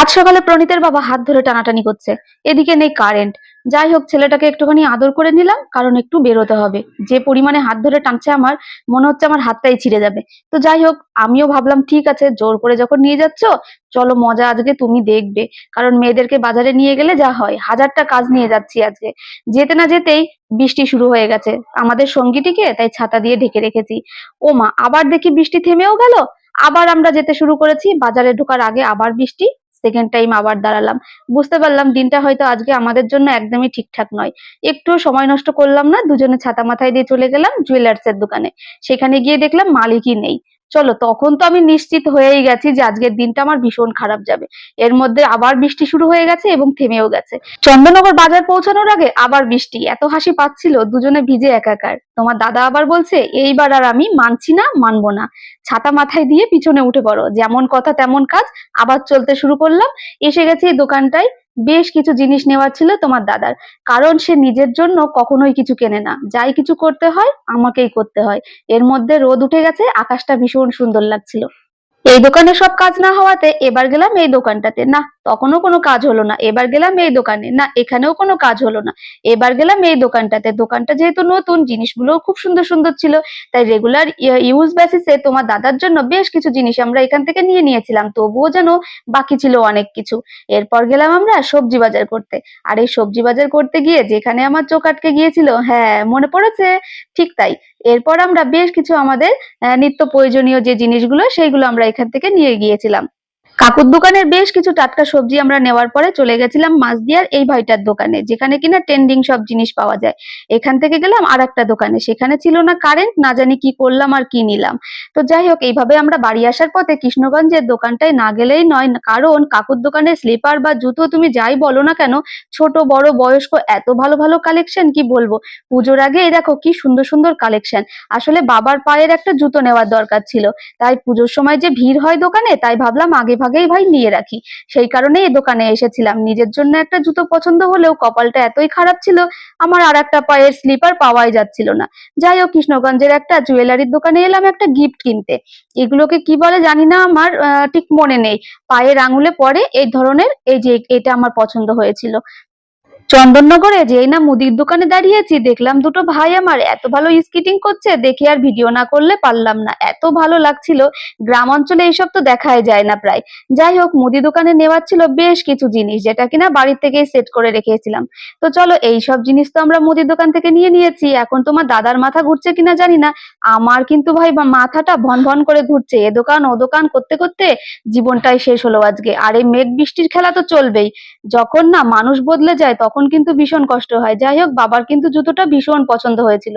সাত সকালে প্রণীতের বাবা হাত ধরে টানাটানি করছে। এদিকে নেই কারেন্ট যাই হোক, ছেলেটাকে একটুখানি আদর করে নিলাম, কারণ একটু বেরোতে হবে। যে পরিমাণে হাত ধরে টানছে আমার, মনে হচ্ছে আমার হাতটাই ছিঁড়ে যাবে। তো যাই হোক, আমিও ভাবলাম, ঠিক আছে, জোর করে যখন নিয়ে যাচ্ছ, চলো মজা আজকে তুমি দেখবে। কারণ মেয়েদেরকে বাজারে নিয়ে গেলে যা হয়, হাজারটা কাজ নিয়ে যাচ্ছি আজকে। যেতে না যেতেই বৃষ্টি শুরু হয়ে গেছে। আমাদের সঙ্গীটিকে তাই ছাতা দিয়ে ঢেকে রেখেছি। ও মা, আবার দেখি বৃষ্টি থেমেও গেল? আবার আমরা যেতে শুরু করেছি, বাজারে ঢোকার আগে আবার বৃষ্টি। সেকেন্ড টাইম আবার দাঁড়ালাম। বুঝতে পারলাম দিনটা হয়তো আজকে আমাদের জন্য একদমই ঠিকঠাক নয়। একটু সময় নষ্ট করলাম না, দুজনে ছাতা মাথায় দিয়ে চলে গেলাম জুয়েলার্স এর দোকানে। সেখানে গিয়ে দেখলাম মালিকই নেই। চলো, তখন তো আমি নিশ্চিত হয়েই গেছি যে আজকের দিনটা আমার ভীষণ খারাপ যাবে। এর মধ্যে আবার বৃষ্টি শুরু হয়ে গেছে এবং থেমেও গেছে। চন্দননগর বাজার পৌঁছানোর আগে আবার বৃষ্টি, এত হাসি পাচ্ছিল, দুজনে ভিজে একাকার। তোমার দাদা আবার বলছে, এইবার আর আমি মানছি না, মানবো না। ছাতা মাথায় দিয়ে পিছনে উঠে পড়ো। যেমন কথা তেমন কাজ, আবার চলতে শুরু করলাম। এসে গেছি এই দোকানটায় বেশ কিছু জিনিস নেওয়ার ছিল তোমার দাদার। কারণ সে নিজের জন্য কখনোই কিছু কেনে না। যাই কিছু করতে হয়, আমাকেই করতে হয়। এর মধ্যে রোদ উঠে গেছে, আকাশটা ভীষণ সুন্দর লাগছিল। এই দোকানে সব কাজ না হওয়াতে এবার গেলাম এই দোকানটাতে। না তখনও কোনো কাজ হলো না। এবার গেলাম এই দোকানে। না, এখানেও কোনো কাজ হলো না। এবার গেলাম এই দোকানটাতে। দোকানটা যেহেতু নতুন, জিনিসগুলোও খুব সুন্দর সুন্দর ছিল। তাই রেগুলার ইউজ বেসিসে তোমার দাদার জন্য বেশ কিছু জিনিস আমরা এখান থেকে নিয়ে নিয়েছিলাম। তবুও যেন বাকি ছিল অনেক কিছু। এরপর গেলাম আমরা সবজি বাজার করতে। আর এই সবজি বাজার করতে গিয়ে যেখানে আমার চোখ আটকে গিয়েছিল হ্যাঁ মনে পড়েছে? ঠিক তাই। এরপর আমরা বেশ কিছু আমাদের নিত্য প্রয়োজনীয় যে জিনিসগুলো, সেইগুলো আমরা এখান থেকে নিয়ে গিয়েছিলাম। কাকুর দোকানের বেশ কিছু টাটকা সবজি আমরা নেওয়ার পরে চলে গেছিলাম মাছদিয়ার এই ভাইটার দোকানে, যেখানে কিনা ট্রেন্ডিং সব জিনিস পাওয়া যায়। এখান থেকে গেলাম আর একটা দোকানে, সেখানে ছিল না কারেন্ট না জানি কি করলাম আর কি নিলাম। তো যাই হোক, এইভাবে আমরা বাড়ি আসার পথে কৃষ্ণগঞ্জের দোকানটায় না গেলেই নয়, কারণ কাকুর দোকানে স্লিপার বা জুতো তুমি যাই বলো না কেন, ছোট, বড়, বয়স্ক, এত ভালো ভালো কালেকশন কি বলব? পুজোর আগে এই দেখো কি সুন্দর সুন্দর কালেকশন আসলে বাবার পায়ের একটা জুতো নেওয়ার দরকার ছিল, তাই পুজোর সময় যে ভিড় হয় দোকানে, তাই ভাবলাম আগে ভাগেই ভাই নিয়ে রাখি। সেই কারণেই এই দোকানে এসেছিলাম। নিজের জন্য একটা জুতো পছন্দ হলেও কপালটা এতই খারাপ ছিল, আমার আর একটা পায়ের স্লিপার পাওয়াই যাচ্ছিল না। যাই হোক, কৃষ্ণগঞ্জের একটা জুয়েলারির দোকানে এলাম একটা গিফট কিনতে। এগুলোকে কি বলে জানি না আমার ঠিক মনে নেই। পায়ের আঙুলে পরে এই ধরনের, এই যে এটা আমার পছন্দ হয়েছিল। চন্দননগরে যেই না মুদির দোকানে দাঁড়িয়েছি, দেখলাম দুটো ভাই আমার এত ভালো স্কিটিং করছে, দেখে আর ভিডিও না করলে পারলাম না। এত ভালো লাগছিল গ্রাম অঞ্চলে এইসব তো দেখাই যায় না প্রায়। যাই হোক, মুদি দোকানে নেওয়ার ছিল বেশ কিছু জিনিস, যেটা কিনা বাড়ির থেকেই সেট করে রেখেছিলাম। তো চলো এই সব জিনিস তো আমরা মুদির দোকান থেকে নিয়ে নিয়েছি, এখন তোমার দাদার মাথা ঘুরছে কিনা জানি না। আমার কিন্তু ভাই মাথাটা ভন ভন করে ঘুরছে, এ দোকান, ও দোকান করতে করতে জীবনটাই শেষ হলো আজকে। আর এই মেঘ বৃষ্টির খেলা তো চলবেই। যখন না মানুষ বদলে যায় তখন কিন্তু ভীষণ কষ্ট হয়। যাই হোক বাবার কিন্তু জুতোটা ভীষণ পছন্দ হয়েছিল।